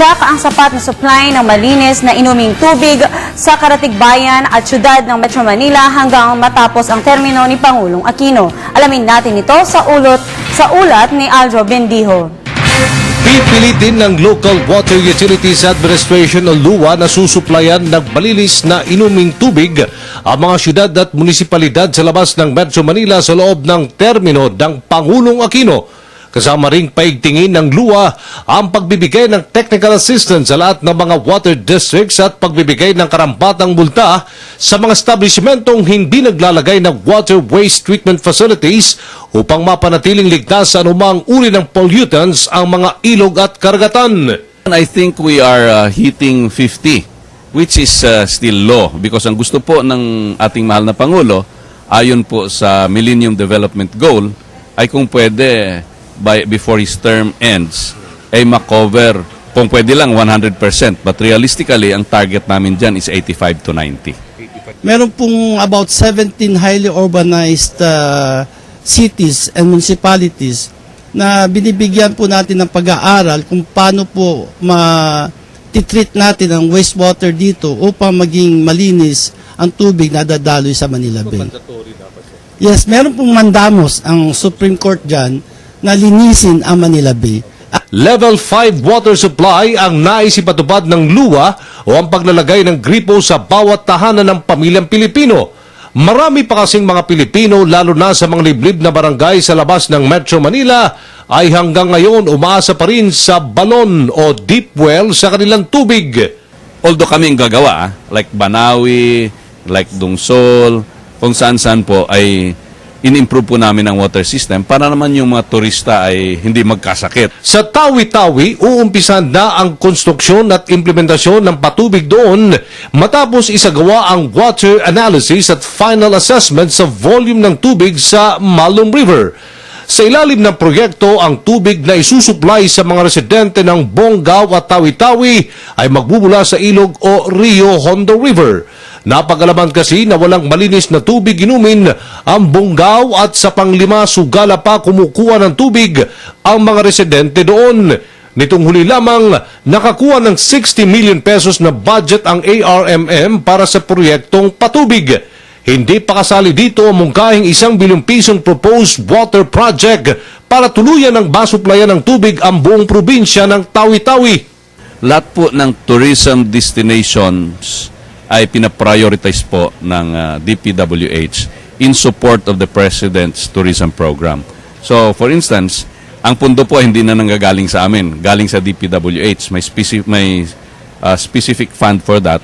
Tinatyak ang sapat na supply ng malinis na inuming tubig sa Karatig Bayan at syudad ng Metro Manila hanggang matapos ang termino ni Pangulong Aquino. Alamin natin ito sa ulot sa ulat ni Aljo Bendijo. Pipilitin ng Local Water Utilities Administration o LUWA na susuplayan ng malinis na inuming tubig ang mga syudad at munisipalidad sa labas ng Metro Manila sa loob ng termino ng Pangulong Aquino. Kasama ring paigtingin ng LUWA ang pagbibigay ng technical assistance sa lahat ng mga water districts at pagbibigay ng karampatang multa sa mga establishmentong hindi naglalagay ng water waste treatment facilities upang mapanatiling ligtas sa anumang uri ng pollutants ang mga ilog at karagatan. I think we are uh, hitting 50, which is uh, still low because ang gusto po ng ating mahal na Pangulo, ayon po sa Millennium Development Goal, ay kung pwede by, before his term ends, ay makover kung pwede lang 100%. But realistically, ang target namin dyan is 85 to 90. meron pong about 17 highly urbanized uh, cities and municipalities na binibigyan po natin ng pag-aaral kung paano po ma-treat natin ang wastewater dito upang maging malinis ang tubig na dadaloy sa Manila Bay. Yes, meron pong mandamos ang Supreme Court dyan na linisin ang Manila Bay. Level 5 water supply ang naisipatupad ng luwa o ang paglalagay ng gripo sa bawat tahanan ng pamilyang Pilipino. Marami pa kasing mga Pilipino, lalo na sa mga liblib na barangay sa labas ng Metro Manila, ay hanggang ngayon umaasa pa rin sa balon o deep well sa kanilang tubig. Although kami ang gagawa, like Banawi, like Dungsol, kung saan-saan po ay in-improve po namin ang water system para naman yung mga turista ay hindi magkasakit. Sa Tawi-Tawi, uumpisan na ang konstruksyon at implementasyon ng patubig doon matapos isagawa ang water analysis at final assessment sa volume ng tubig sa Malum River. Sa ilalim ng proyekto, ang tubig na isusupply sa mga residente ng Bonggao at Tawi-Tawi ay magbubula sa ilog o Rio Hondo River. Napagalaman kasi na walang malinis na tubig inumin ang Bonggao at sa panglima sugala pa kumukuha ng tubig ang mga residente doon. Nitong huli lamang, nakakuha ng 60 million pesos na budget ang ARMM para sa proyektong patubig. Hindi pa kasali dito ang mungkahing isang bilyong pisong proposed water project para tuluyan ng basuplayan ng tubig ang buong probinsya ng Tawi-Tawi. Lahat po ng tourism destinations ay pinaprioritize po ng ah, DPWH in support of the President's tourism program. So, for instance, ang pundo po hindi na nanggagaling sa amin, galing sa DPWH. May specific, may ah, specific fund for that.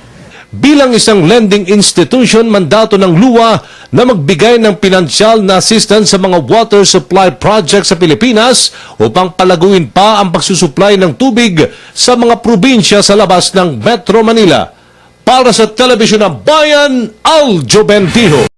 bilang isang lending institution mandato ng luwa na magbigay ng pinansyal na assistance sa mga water supply projects sa Pilipinas upang palaguin pa ang pagsusupply ng tubig sa mga probinsya sa labas ng Metro Manila. Para sa Telebisyon ng Bayan, Aljo Bentijo.